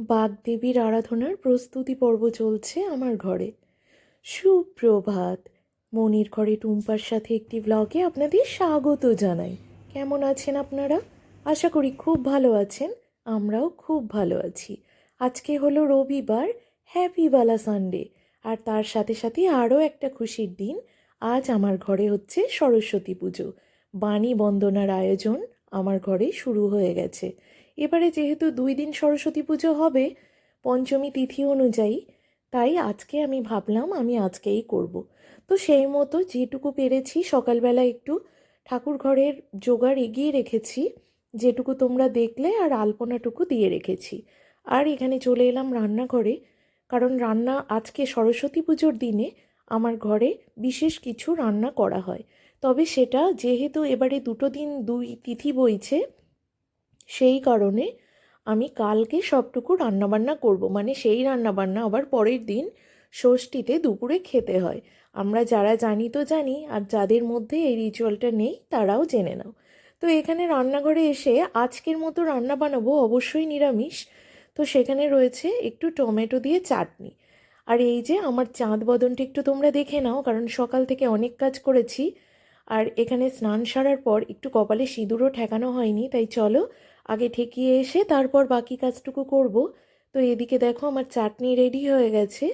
বাগদেবীর আরাধনার প্রস্তুতি পর্ব চলছে আমার ঘরে। সুপ্রভাত। মনির ঘরে টুম্পার সাথে একটি ব্লগে আপনাদের স্বাগত জানাই। কেমন আছেন আপনারা? আশা করি খুব ভালো আছেন, আমরাও খুব ভালো আছি। আজকে হলো রবিবার হ্যাপি বালা সানডে আর তার সাথে সাথে আরও একটা খুশির দিন, আজ আমার ঘরে হচ্ছে সরস্বতী পুজো। বাণী বন্দনার আয়োজন আমার ঘরে শুরু হয়ে গেছে। এবারে যেহেতু দুই দিন সরস্বতী পুজো হবে, পঞ্চমী তিথি অনুযায়ী, তাই আজকে আমি ভাবলাম আমি আজকেই করব। তো সেই মতো যেটুকু পেরেছি, সকালবেলা একটু ঠাকুর ঘরের জোগাড় এগিয়ে রেখেছি, যেটুকু তোমরা দেখলে আর আলপনাটুকু দিয়ে রেখেছি আর এখানে চলে এলাম রান্নাঘরে, কারণ রান্না আজকে সরস্বতী পুজোর দিনে আমার ঘরে বিশেষ কিছু রান্না করা হয় তবে সেটা যেহেতু এবারে দুটো দিন দুই তিথি বইছে সেই কারণে আমি কালকে সবটুকু রান্নাবান্না করব। মানে সেই রান্নাবান্না আবার পরের দিন ষষ্ঠীতে দুপুরে খেতে হয়। আমরা যারা জানি তো জানি, আর যাদের মধ্যে এই রিচুয়ালটা নেই, তারাও জেনে নাও। তো এখানে রান্নাঘরে এসে আজকের মতো রান্না বানাবো অবশ্যই নিরামিষ। তো সেখানে রয়েছে একটু টমেটো দিয়ে চাটনি। আর এই যে আমার চাঁদ বদনটি একটু তোমরা দেখে নাও, কারণ সকাল থেকে অনেক কাজ করেছি। আর এখানে স্নান সারার পর একটু কপালে সিঁদুরও ঠেকানো হয়নি, তাই চলো আগে ঠেকিয়ে এসে তারপর বাকি কাজটুকু করব। তো এদিকে দেখো আমার চাটনি রেডি হয়ে গেছে।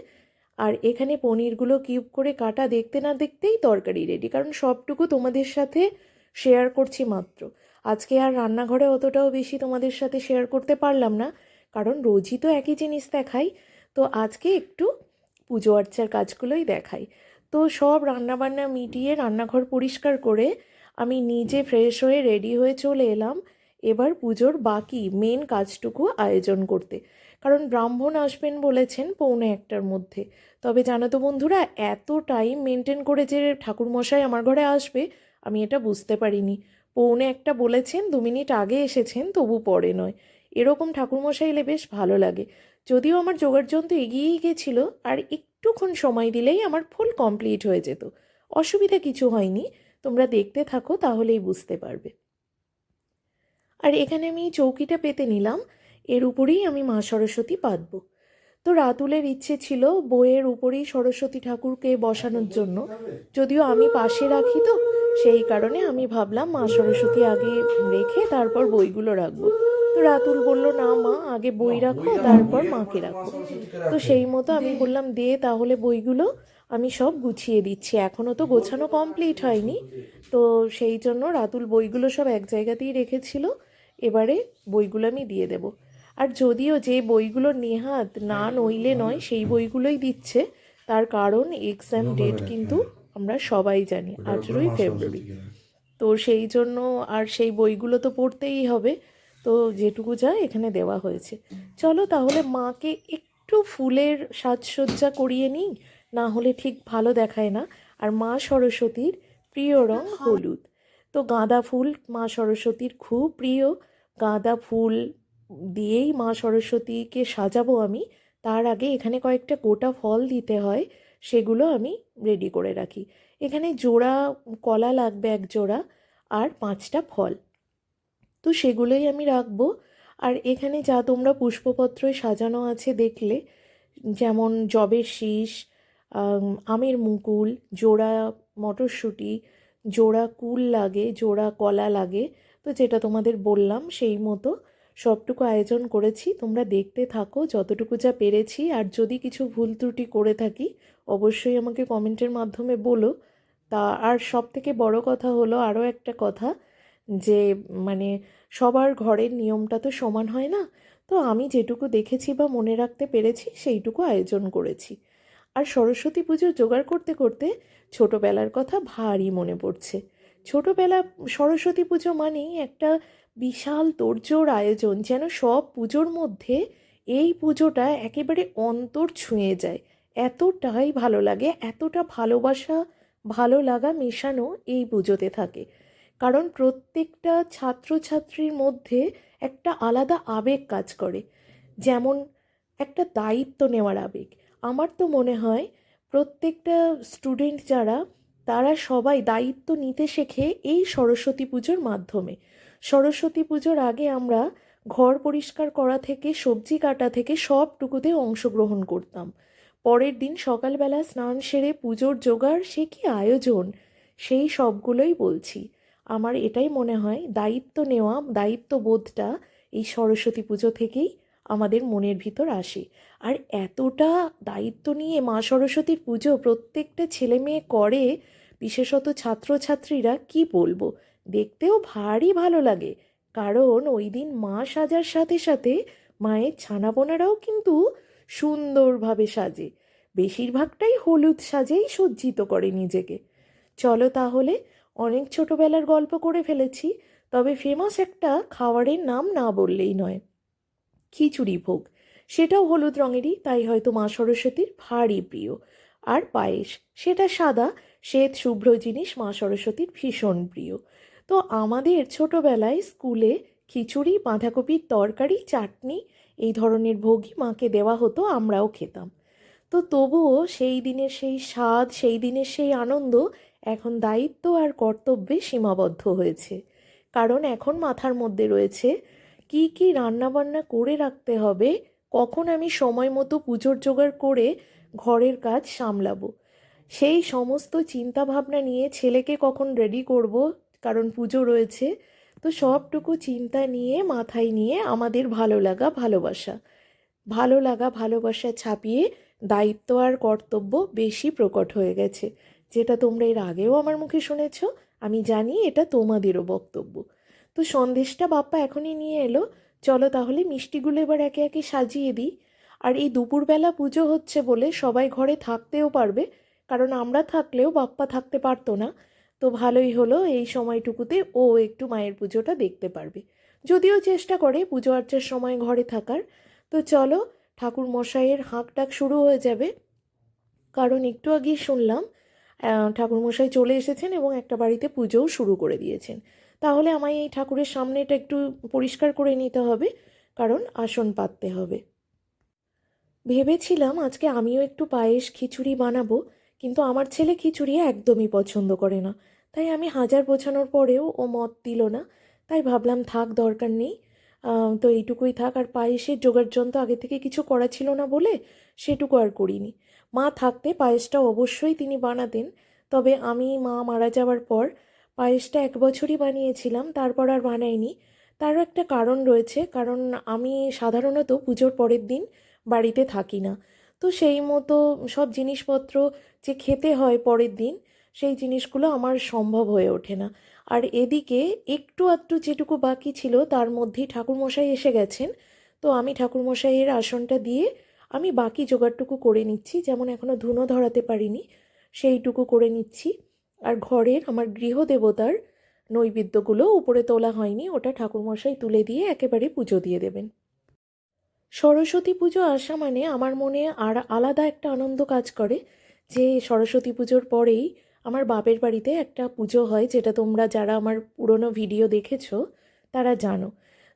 আর এখানে পনিরগুলো কিউব করে কাটা দেখতে না দেখতেই তরকারি রেডি কারণ সবটুকু তোমাদের সাথে শেয়ার করছি মাত্র। আজকে আর রান্নাঘরে অতটাও বেশি তোমাদের সাথে শেয়ার করতে পারলাম না, কারণ রোজই তো একই জিনিস দেখাই। তো আজকে একটু পুজো আর্চার কাজগুলোই দেখাই। তো সব রান্নাবান্না মিটিয়ে রান্নাঘর পরিষ্কার করে আমি নিজে ফ্রেশ হয়ে রেডি হয়ে চলে এলাম। এবার পুজোর বাকি মেন কাজটুকু আয়োজন করতে। কারণ ব্রাহ্মণ আসবেন বলেছেন পৌনে একটার মধ্যে। তবে জানো তো বন্ধুরা, এত টাইম মেনটেন করে যে ঠাকুরমশাই আমার ঘরে আসবে, আমি এটা বুঝতে পারিনি। পৌনে একটা বলেছেন, দু মিনিট আগে এসেছেন, তবু পরে নয়। এরকম ঠাকুরমশাই এলে বেশ ভালো লাগে। যদিও আমার যোগাড়যন্ত্র এগিয়েই গেছিল, আর একটুক্ষণ সময় দিলেই আমার ফুল কমপ্লিট হয়ে যেত। অসুবিধা কিছু হয়নি, তোমরা দেখতে থাকো, তাহলেই বুঝতে পারবে। আর এখানে আমি চৌকিটা পেতে নিলাম। এর উপরেই আমি মা সরস্বতী পাতব তো রাতুলের ইচ্ছে ছিল বইয়ের উপরেই সরস্বতী ঠাকুরকে বসানোর জন্য। যদিও আমি পাশে রাখি তো, সেই কারণে আমি ভাবলাম মা সরস্বতী আগে রেখে তারপর বইগুলো রাখব। তো রাতুল বলল, না মা, আগে বই রাখো, তারপর মাকে রাখো। তো সেই মতো আমি বললাম, দে তাহলে বইগুলো। আমি সব গুছিয়ে দিচ্ছি। এখনও তো গোছানো কমপ্লিট হয়নি। তো সেই জন্য রাতুল বইগুলো সব এক জায়গাতেই রেখেছিল। এবারে বইগুলো আমি দিয়ে দেব। আর যদিও যে বইগুলো নেহাত না নইলে নয় সেই বইগুলোই দিচ্ছে। তার কারণ এক্সাম ডেট কিন্তু আমরা সবাই জানি আঠেরোই ফেব্রুয়ারি। তো সেই জন্য আর সেই বইগুলো তো পড়তেই হবে। তো যেটুকু যা এখানে দেওয়া হয়েছে। চলো তাহলে মাকে একটু ফুলের সাজসজ্জা করিয়ে নিই। না হলে ঠিক ভালো দেখায় না। আর মা সরস্বতীর প্রিয় রং হলুদ। তো গাঁদা ফুল মা সরস্বতীর খুব প্রিয়। গাঁদা ফুল দিয়েই মা সরস্বতীকে সাজাবো আমি। তার আগে এখানে কয়েকটা গোটা ফল দিতে হয় সেগুলো আমি রেডি করে রাখি। এখানে জোড়া কলা লাগবে এক জোড়া আর পাঁচটা ফল। তো সেগুলোই আমি রাখব। আর এখানে যা তোমরা পুষ্পপত্রই সাজানো আছে দেখলে যেমন জবের শীষ আমের মুকুল, জোড়া মটরশুঁটি, জোড়া কুল লাগে, জোড়া কলা লাগে। তো যেটা তোমাদের বললাম, সেই মতো সবটুকু আয়োজন করেছি। তোমরা দেখতে থাকো, যতটুকু যা পেরেছি। আর যদি কিছু ভুল ত্রুটি করে থাকি, অবশ্যই আমাকে কমেন্টের মাধ্যমে বলো। তা, আর সব থেকে বড় কথা হলো আরও একটা কথা, যে মানে সবার ঘরের নিয়মটা তো সমান হয় না? তো আমি যেটুকু দেখেছি বা মনে রাখতে পেরেছি, সেইটুকু আয়োজন করেছি। আর সরস্বতী পুজো জোগাড় করতে করতে ছোটোবেলার কথা ভারী মনে পড়ছে। ছোটোবেলা সরস্বতী পুজো মানেই একটা বিশাল তোড়জোড় আয়োজন, যেন সব পুজোর মধ্যে এই পুজোটা একেবারে অন্তর ছুঁয়ে যায়। এতটাই ভালো লাগে, এতটা ভালোবাসা, ভালো লাগা মেশানো এই পুজোতে থাকে। কারণ প্রত্যেকটা ছাত্রছাত্রীর মধ্যে একটা আলাদা আবেগ কাজ করে। যেমন একটা দায়িত্ব নেওয়ার আবেগ আমার তো মনে হয় প্রত্যেকটা স্টুডেন্ট যারা, তারা সবাই দায়িত্ব নিতে শেখে এই সরস্বতী পুজোর মাধ্যমে। সরস্বতী পুজোর আগে আমরা ঘর পরিষ্কার করা থেকে, সবজি কাটা থেকে সবটুকুতে অংশগ্রহণ করতাম। পরের দিন সকালবেলা স্নান সেরে পুজোর জোগাড়, সে কি আয়োজন? সেই সবগুলোই বলছি। আমার এটাই মনে হয়, দায়িত্ব নেওয়া, দায়িত্ববোধটা এই সরস্বতী পুজো থেকেই আমাদের মনের ভিতর আসে। আর এতটা দায়িত্ব নিয়ে মা সরস্বতীর পুজো প্রত্যেকটা ছেলে মেয়ে করে, বিশেষত ছাত্রছাত্রীরা কি বলব? দেখতেও ভারী ভালো লাগে। কারণ ওই দিন মা সাজার সাথে সাথে মায়ের ছানাপোনারাও কিন্তু সুন্দরভাবে সাজে। বেশিরভাগটাই হলুদ সাজেই সজ্জিত করে নিজেকে। চলো তাহলে, অনেক ছোটবেলার গল্প করে ফেলেছি, তবে ফেমাস একটা খাবারের নাম না বললেই নয়। খিচুড়ি ভোগ। সেটাও হলুদ রঙেরই, তাই হয়তো মা সরস্বতীর ভারী প্রিয়। আর পায়েস, সেটা সাদা, শ্বেত শুভ্র জিনিস মা সরস্বতীর ভীষণ প্রিয়। তো আমাদের ছোটবেলায় স্কুলে খিচুড়ি, বাঁধাকপির তরকারি, চাটনি এই ধরনের ভোগই মাকে দেওয়া হতো, আমরাও খেতাম। তো তবুও সেই দিনের সেই স্বাদ, সেই দিনের সেই আনন্দ এখন দায়িত্ব আর কর্তব্যে সীমাবদ্ধ হয়েছে। কারণ এখন মাথার মধ্যে রয়েছে কি কি রান্নাবান্না করে রাখতে হবে, কখন আমি সময় মতো পুজোর জোগাড় করে ঘরের কাজ সামলাবো? সেই সমস্ত চিন্তা ভাবনা নিয়ে ছেলেকে কখন রেডি করব, কারণ পুজো রয়েছে, তো সবটুকু চিন্তা নিয়ে, মাথায় নিয়ে আমাদের ভালো লাগা, ভালোবাসা। ভালো লাগা, ভালোবাসা ছাপিয়ে দায়িত্ব আর কর্তব্য বেশি প্রকট হয়ে গেছে। যেটা তোমরা এর আগেও আমার মুখে শুনেছ, আমি জানি এটা তোমাদেরও বক্তব্য। তো সন্দেশটা বাপ্পা এখনই নিয়ে এলো। চলো তাহলে মিষ্টিগুলো এবার একে একে সাজিয়ে দিই। আর এই দুপুরবেলা পুজো হচ্ছে বলে সবাই ঘরে থাকতেও পারবে, কারণ আমরা থাকলেও বাপ্পা থাকতে পারতো না। তো ভালোই হলো এই সময়টুকুতে ও একটু মায়ের পুজোটা দেখতে পারবে। যদিও চেষ্টা করে পুজো আর্চার সময় ঘরে থাকার। তো চলো ঠাকুর মশাইয়ের হাঁক ডাক শুরু হয়ে যাবে। কারণ একটু আগেই শুনলাম ঠাকুর মশাই চলে এসেছেন এবং একটা বাড়িতে পুজোও শুরু করে দিয়েছেন। তাহলে আমায় এই ঠাকুরের সামনেটা একটু পরিষ্কার করে নিতে হবে, কারণ আসন পাততে হবে। ভেবেছিলাম আজকে আমিও একটু পায়েস খিচুড়ি বানাবো, কিন্তু আমার ছেলে খিচুড়ি একদমই পছন্দ করে না। তাই আমি হাজার বোঝানোর পরেও ও মত দিল না। তাই ভাবলাম, থাক, দরকার নেই। তো এইটুকুই থাক। আর পায়েসের জোগাড় যন্ত্র আগে থেকে কিছু করা ছিল না বলে সেটুকু আর করিনি। মা থাকতে পায়েসটা অবশ্যই তিনি বানাতেন। তবে আমি মা মারা যাওয়ার পর পায়েসটা এক বছরই বানিয়েছিলাম, তারপর আর বানাইনি। তারও একটা কারণ রয়েছে, কারণ আমি সাধারণত পুজোর পরের দিন বাড়িতে থাকি না। তো সেই মতো সব জিনিসপত্র যে খেতে হয় পরের দিন, সেই জিনিসগুলো আমার সম্ভব হয়ে ওঠে না। আর এদিকে একটু আধটু যেটুকু বাকি ছিল, তার মধ্যেই ঠাকুরমশাই এসে গেছেন। তো আমি ঠাকুরমশাইয়ের আসনটা দিয়ে আমি বাকি জোগাড়টুকু করে নিচ্ছি, যেমন এখনও ধুনো ধরাতে পারিনি, সেইটুকু করে নিচ্ছি। আর ঘরের আমার গৃহদেবতার নৈবেদ্যগুলো উপরে তোলা হয়নি, ওটা ঠাকুরমশাই তুলে দিয়ে একেবারে পুজো দিয়ে দেবেন। সরস্বতী পুজো আসা মানে আমার মনে আর আলাদা একটা আনন্দ কাজ করে, যে সরস্বতী পুজোর পরেই আমার বাপের বাড়িতে একটা পুজো হয়, যেটা তোমরা যারা আমার পুরনো ভিডিও দেখেছ, তারা জানো।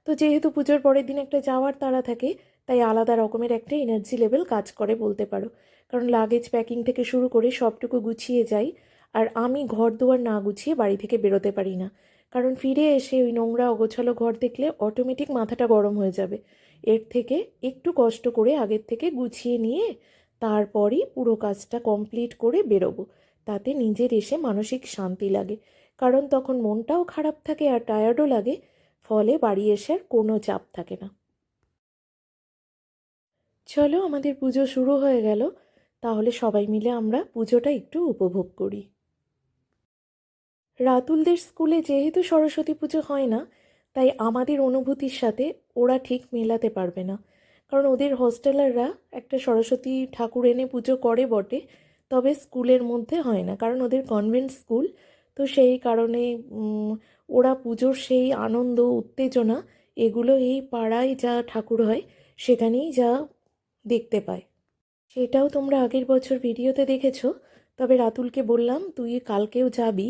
তো যেহেতু পুজোর পরের দিন একটা যাওয়ার তারা থাকে, তাই আলাদা রকমের একটা এনার্জি লেভেল কাজ করে বলতে পারো। কারণ লাগেজ প্যাকিং থেকে শুরু করে সবটুকু গুছিয়ে যাই আর আমি ঘর দুয়ার না গুছিয়ে বাড়ি থেকে বেরোতে পারি না। কারণ ফিরে এসে ওই নোংরা অগোছালো ঘর দেখলে অটোমেটিক মাথাটা গরম হয়ে যাবে। এর থেকে একটু কষ্ট করে আগের থেকে গুছিয়ে নিয়ে তারপরই পুরো কাজটা কমপ্লিট করে বেরোবো। তাতে নিজের এসে মানসিক শান্তি লাগে। কারণ তখন মনটাও খারাপ থাকে আর টায়ার্ডও লাগে। ফলে বাড়ি এসে আর কোনো চাপ থাকে না। চলো আমাদের পুজো শুরু হয়ে গেল। তাহলে সবাই মিলে আমরা পুজোটা একটু উপভোগ করি। রাতুলদের স্কুলে যেহেতু সরস্বতী পুজো হয় না, তাই আমাদের অনুভূতির সাথে ওরা ঠিক মেলাতে পারবে না। কারণ ওদের হোস্টেলাররা একটা সরস্বতী ঠাকুর এনে পুজো করে বটে, তবে স্কুলের মধ্যে হয় না। কারণ ওদের কনভেন্ট স্কুল, তো সেই কারণে ওরা পুজোর সেই আনন্দ, উত্তেজনা, এগুলো এই পাড়ায় যা ঠাকুর হয়, সেখানেই যা দেখতে পায়। সেটাও তোমরা আগের বছর ভিডিওতে দেখেছ, তবে রাতুলকে বললাম, তুই কালকেও যাবি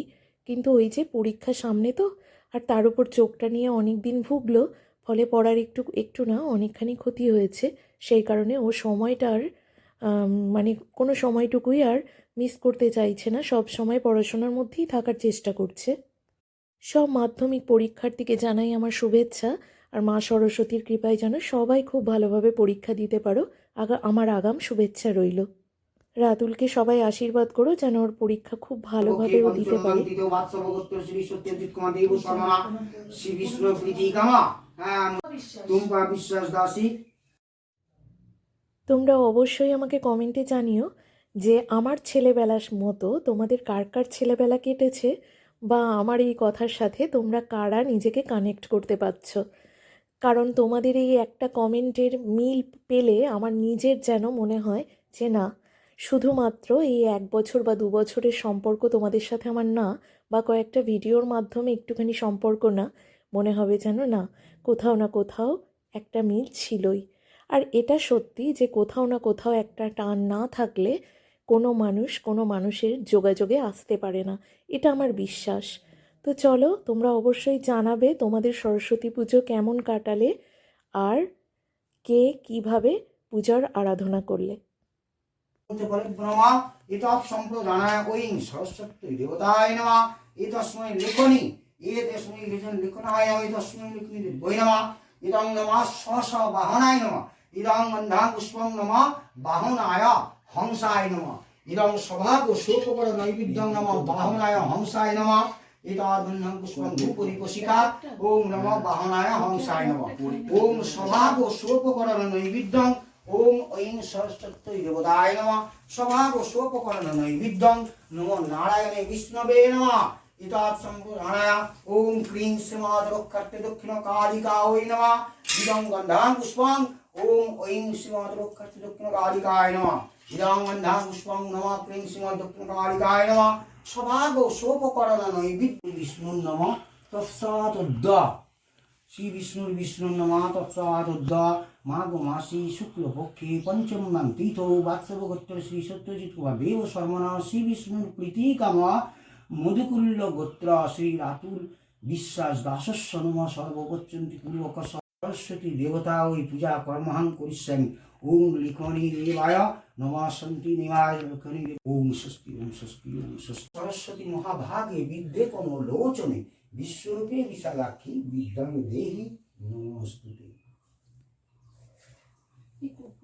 কিন্তু ওই যে পরীক্ষা সামনে তো, আর তার উপর চোখটা নিয়ে অনেক দিন ভুগলো, ফলে পড়ার একটু একটু না অনেকখানি ক্ষতি হয়েছে। সেই কারণে ও সময়টার মানে কোনো সময়টুকুই আর মিস করতে চাইছে না, সব সময় পড়াশোনার মধ্যেই থাকার চেষ্টা করছে। সব মাধ্যমিক পরীক্ষার্থীকে জানাই আমার শুভেচ্ছা, আর মা সরস্বতীর কৃপায় যেন সবাই খুব ভালোভাবে পরীক্ষা দিতে পারো, আগা, আমার আগাম শুভেচ্ছা রইল। রাতুলকে সবাই আশীর্বাদ করো যেন ওর পরীক্ষা খুব ভালোভাবে ও দিতে পারে। হ্যাঁ তোমরা অবশ্যই আমাকে কমেন্টে জানিও যে আমার ছেলেবেলার মতো তোমাদের কার কার ছেলেবেলা কেটেছে বা আমার এই কথার সাথে তোমরা কারা নিজেকে কানেক্ট করতে পারছ। কারণ তোমাদের এই একটা কমেন্টের মিল পেলে আমার নিজের যেন মনে হয় যে না শুধুমাত্র এই এক বছর বা দু বছরের সম্পর্ক তোমাদের সাথে আমার না, বা কয়েকটা ভিডিওর মাধ্যমে একটুখানি সম্পর্ক না, মনে হবে যেন না, কোথাও না কোথাও একটা মিল ছিলই। আর এটা সত্যি যে কোথাও না কোথাও একটা টান না থাকলে কোনো মানুষ কোনো মানুষের যোগাযোগে আসতে পারে না, এটা আমার বিশ্বাস। তো চলো, তোমরা অবশ্যই জানাবে তোমাদের সরস্বতী পুজো কেমন কাটালে, আর কে কীভাবে পূজার আরাধনা করলে। নমা, এতৎ সম্প্রদানায় ওইং সরস্বতী দেবতায় নমা এতস্মৈ লেখনি এতস্মৈ লিখন লিখনায় এতস্মৈ লিখনি বৈ নমা, ইদং নমা সহস বাহনায় নমা, ইদং গন্ধাং পুষ্পং নমা বাহনায় হংসায় নমা, ইদং সভাগ শোককর নৈবেদ্যং নমা বাহনায় হংসায় নমা ইদাদন্যং পুষ্পং ধূপরি কোশিকা, ওম নমঃ বাহনায় হংসায় নমঃ, ওম সভাগ শোককর নৈবেদ্যং ওম ঐং সরস্বতী দেবতায় নমঃ। স্বভাব সোপকরণ নৈবিদ্যং নমো নারায়ণে বিষ্ণবে নমঃ। ইতাৎ সম্পুরাণায় ওম ক্রিং শ্রীমাদ রক্ষার্থে দক্ষিণ কালিকা ওই নমঃ। ইদং গন্ধাং পুষ্পং ওম ঐং শ্রীমাদ রক্ষার্থে দক্ষিণ কালিকায় নমঃ। ইদং গন্ধাং পুষ্পং নমঃ ক্রিং শ্রীমাদ দক্ষিণ কালিকায় নমঃ। স্বভাব সোপকরণ নৈবিদ্য বিষ্ণুর নমঃ। তৎসাৎ শ্রী বিষ্ণুর বিষ্ণুর নমা তৎসাদুদ্ধ মাঘ মাসি শুক্লপক্ষে পঞ্চম তীর্থ বাৎসব গোত্র শ্রী সত্যজিৎ কুমার দেব শর্মণা শ্রী বিষ্ণুর প্রীতিকামা মধুকুল্ল গোত্র শ্রী রাতুল বিশ্বাস দাসস্য নম সর্বপচ্যন্তি পূর্বক সরস্বতী দেবতা ওই পূজা কর্মহাং করিষ্যামি ওম লিখনি দেবায় নমাসন্তি নিমায় লিখনি ওম স্বস্তি ওম স্বস্তি ওম স্বস্তি সরস্বতী মহাভাগে বিদ্যে কমলোচনে বিশ্বরূপে বিশালাক্ষী বিদ্যাং দেহি নমস্তুতে নাও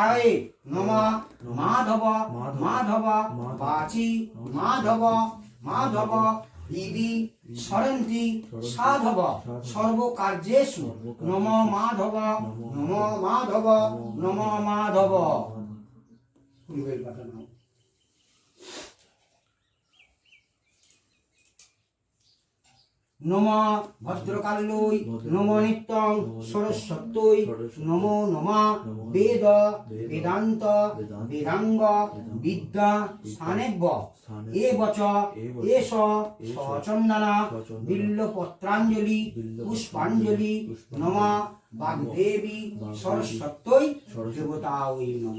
কায়ে নম মাধব মাধব বাচি মাধব। মাধব ইদি সরন্তি সাধব সর্বকার্যেষু। নম মাধব নম মাধব। নম মাধব ফুলবেল পাতা নাও নম ভদ্রকাল্যই নম নিত্যং সরস্বত্যই নমো নমা বেদ বেদান্ত বেদাঙ্গ বিদ্যা স্থানেব্য। এ বচ এস সচন্দনা বিল্লপত্রাঞ্জলি পুষ্পাঞ্জলি নমা বাগদেবী সরস্বত্যই দেবতা ওই নম।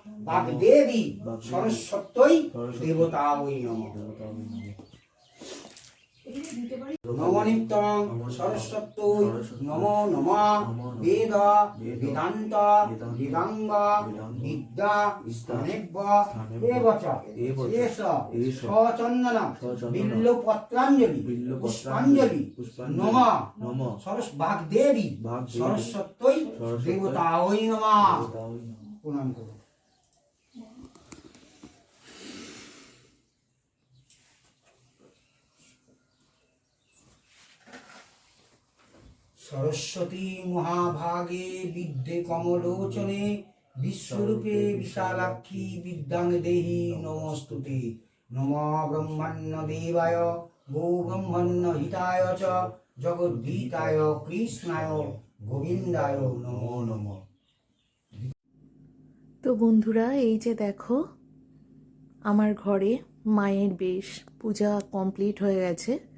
বাগদেবী সরস্বত্যই দেবতা ওই নম। নম নবনিত্যং সরস্বত্যৈ নমো নমঃ বেদ বেদান্ত বেদাঙ্গ বিদ্যা স্থানেভ্য এব চ এষ সচন্দন বিল্লপত্রাঞ্জলি পুষ্পাঞ্জলি নম। নম। সরস বাগদেবী বাগদেবী। সরস্বত্যই সরস্বত্যৈ দেবতা ওই নমঃ। প্রণাম করুন। সরস্বতী মহাভাগে বিদ্যে কমলোচনে বিশ্বরূপে বিশালাক্ষী বিদ্যাং দেহি নমস্তুতে। নম ব্রহ্মণ্য দেবায়, গো ব্রহ্মণ্য হিতায় চ, জগদ্গীতায়, কৃষ্ণায়, গোবিন্দায় নমো নমঃ। তো বন্ধুরা, এই যে দেখো, আমার ঘরে মায়ের বেশ, পূজা কমপ্লিট হয়ে গেছে।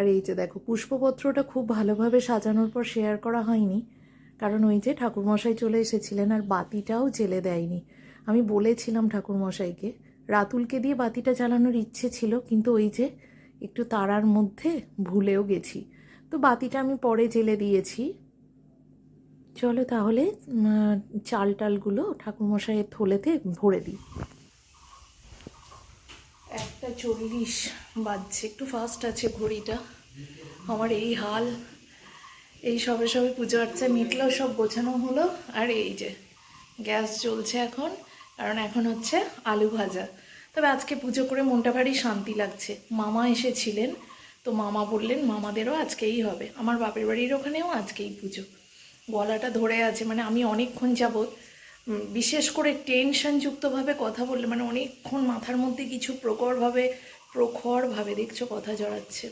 আর এই যে দেখো, পুষ্পপত্রটা খুব ভালোভাবে সাজানোর পর শেয়ার করা হয়নি। কারণ ওই যে ঠাকুরমশাই চলে এসেছিলেন আর বাতিটাও জেলে দেয়নি। আমি বলেছিলাম ঠাকুরমশাইকে, রাতুলকে দিয়ে বাতিটা জ্বালানোর ইচ্ছে ছিল, কিন্তু ওই যে একটু তারার মধ্যে ভুলেও গেছি। তো বাতিটা আমি পরে জেলে দিয়েছি। চলো তাহলে চাল টালগুলো ঠাকুরমশাইয়ের থলেতে ভরে দিই। একটা চল্লিশ বাজছে একটু ফাস্ট আছে ঘড়িটা। আমার এই হাল এই সবে সবে পুজো আর্চা মিটলো সব গোছানো হলো আর এই যে গ্যাস চলছে এখন কারণ এখন হচ্ছে আলু ভাজা। তবে আজকে পুজো করে মনটা ভারী শান্তি লাগছে। মামা এসেছিলেন তো মামা বললেন মামাদেরও আজকেই হবে। আমার বাপের বাড়ির ওখানেও আজকেই পুজো। গলাটা ধরে আছে মানে আমি অনেকক্ষণ উম, বিশেষ করে টেনশনযুক্তভাবে কথা বললে মানে অনেকক্ষণ মাথার মধ্যে কিছু প্রখরভাবে প্রখরভাবে দেখছ কথা জড়াচ্ছে।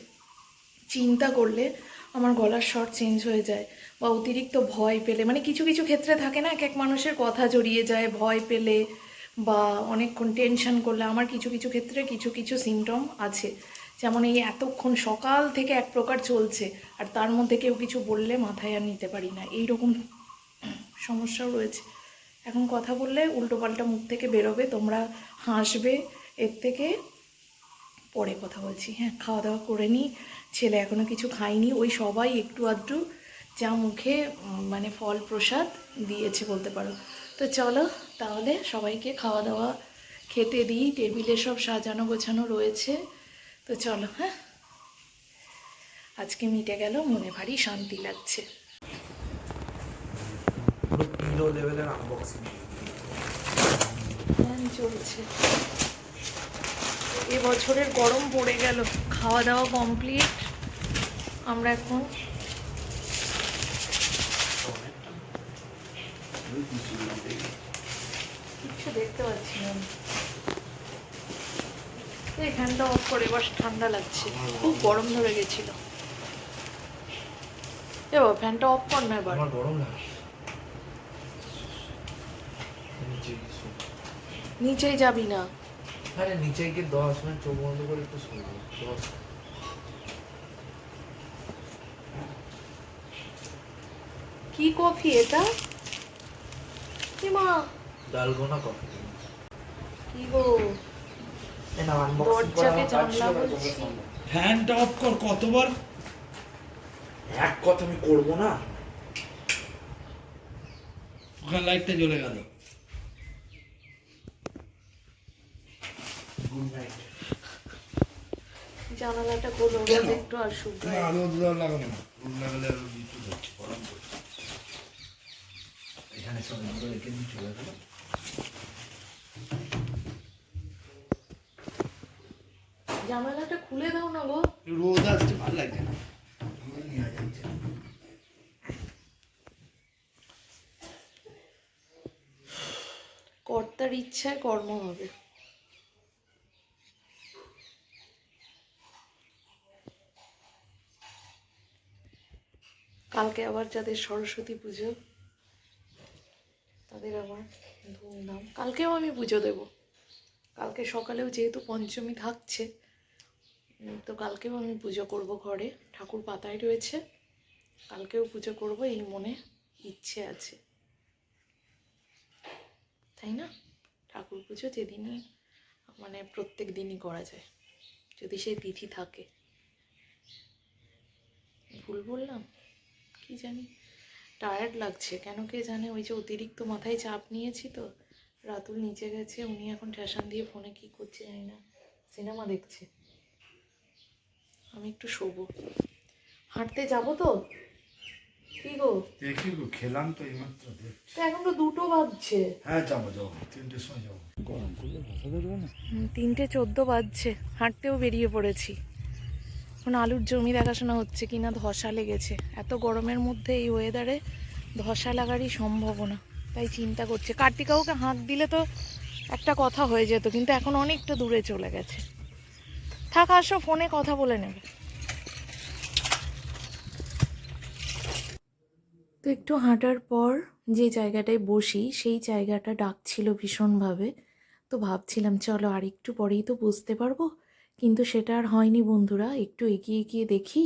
চিন্তা করলে আমার গলার স্বর চেঞ্জ হয়ে যায় বা অতিরিক্ত ভয় পেলে মানে কিছু কিছু ক্ষেত্রে থাকে না এক এক মানুষের কথা জড়িয়ে যায়, ভয় পেলে বা অনেকক্ষণ টেনশন করলে। আমার কিছু কিছু ক্ষেত্রে কিছু কিছু সিমটম আছে। যেমন এই এতক্ষণ সকাল থেকে এক প্রকার চলছে, আর তার মধ্যে কেউ কিছু বললে মাথায় আর নিতে পারি না। এই রকম সমস্যাও রয়েছে। এখন কথা বললে উল্টোপাল্টা মুখ থেকে বেরোবে, তোমরা হাসবে, এর থেকে পরে কথা বলছি। হ্যাঁ খাওয়া দাওয়া করে নিই ছেলে এখনও কিছু খায়নি, ওই সবাই একটু আধটু যা মুখে মানে ফল প্রসাদ দিয়েছে বলতে পারো। তো চলো, তাহলে সবাইকে খাওয়া দাওয়া খেতে দিই, টেবিলে সব সাজানো গোছানো রয়েছে। তো চলো হ্যাঁ। আজকে মিটে গেল, মনে ভারী শান্তি লাগছে। পুরো লেভেলের আনবক্সিং চলছে। এবছরের গরম পড়ে গেল। খাওয়া দাওয়া কমপ্লিট আমরা এখন কিচ্ছু দেখতে পাচ্ছি না। এই ফ্যানটা অফ করে এবার ঠান্ডা লাগছে। খুব গরম ধরে গেছিল। এবার ফ্যানটা অফ কর না এবার। গরম লাগে নিচে নিচেই যাবি না। আরে নিচে গিয়ে দশ মিনিট চোখ বন্ধ করে একটু শুনব দশ। কি কফি এটা? কি মা? Dalgona coffee. কি গো? দরজাকে জানলা বলছি। ফ্যানটা অফ কর কতবার? এক কথা আমি করব না? ওখানে লাইটটা জ্বলে গেল। জানালাটা খোলো একটু আর শুদ্ধ আলো দুলো লাগানো না? রুম লাগালে আরও বিদ্যুৎ হচ্ছে গরম করছে। এখানে সব আমরা রেখে দিয়ে চলে গেল জানালাটা খুলে দাও না গো। রোদ আসছে ভালো লাগছে না। যাচ্ছে কর্তার ইচ্ছায় কর্ম হবে। কালকে আবার যাদের সরস্বতী পুজো, তাদের আবার ধুমধাম। কালকেও আমি পুজো দেব। কালকে সকালেও যেহেতু পঞ্চমী থাকছে তো কালকেও আমি পুজো করব ঘরে। ঠাকুর পাতায় রয়েছে। কালকেও পুজো করব, এই মনে ইচ্ছে আছে। তাই না? ঠাকুর পুজো যেদিনই মানে প্রত্যেক দিনই করা যায়। যদি সেই তিথি থাকে। ভুল বললাম? কি জানি? টায়ার্ড লাগছে। কেন কে জানে? ওই যে অতিরিক্ত মাথায় চাপ নিয়েছি তো। রাতুল নিচে গেছে উনি এখন ট্যাশন দিয়ে ফোনে কি করছে জানি না। সিনেমা দেখছে। আমি একটু শোবো। হাঁটতে যাব তো? কি গো? দেখি গো খেলাম তো এইমাত্র দেখছি। এখন তো দুটো বাজছে। হ্যাঁ যাব যাব। তিনটের সময় যাব। গরম করলে ভাষা ধরবে না? তিনটে চোদ্দ বাজছে। হাঁটতেও বেরিয়ে পড়েছি। এখন আলুর জমি দেখাশোনা হচ্ছে কিনা, ধসা লেগেছে। এত গরমের মধ্যে এই ওয়েদারে ধসা লাগারই সম্ভাবনা। তাই চিন্তা করছে। কার্তিকাউকে হাত দিলে তো একটা কথা হয়ে যেত, কিন্তু এখন অনেকটা দূরে চলে গেছে। থাক, আসো, ফোনে কথা বলে নেবে। তো একটু হাঁটার পর যে জায়গাটায় বসি, সেই জায়গাটা ডাকছিল ভীষণভাবে। তো ভাবছিলাম, চলো আর একটু পরেই তো বুঝতে পারব। কিন্তু সেটা আর হয়নি বন্ধুরা। একটু এগিয়ে গিয়ে দেখি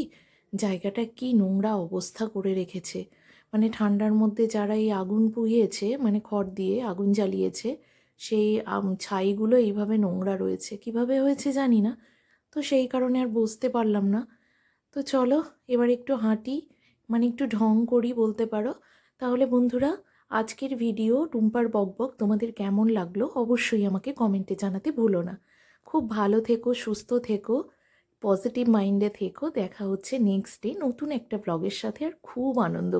জায়গাটা কি নোংরা অবস্থা করে রেখেছে। মানে ঠান্ডার মধ্যে যারা এই আগুন পুড়িয়েছে মানে খড় দিয়ে আগুন জ্বালিয়েছে, সেই ছাইগুলো এইভাবে নোংরা রয়েছে। কীভাবে হয়েছে জানি না। তো সেই কারণে আর বুঝতে পারলাম না। তো চলো, এবার একটু হাঁটি মানে একটু ঢং করি বলতে পারো। তাহলে বন্ধুরা, আজকের ভিডিও টুম্পার বকবক তোমাদের কেমন লাগল অবশ্যই আমাকে কমেন্টে জানাতে ভুলো না। খুব ভালো থেকো, সুস্থ থেকো পজিটিভ মাইন্ডে থেকো। দেখা হচ্ছে নেক্সট ডে নতুন একটা ব্লগের সাথে। আর খুব আনন্দ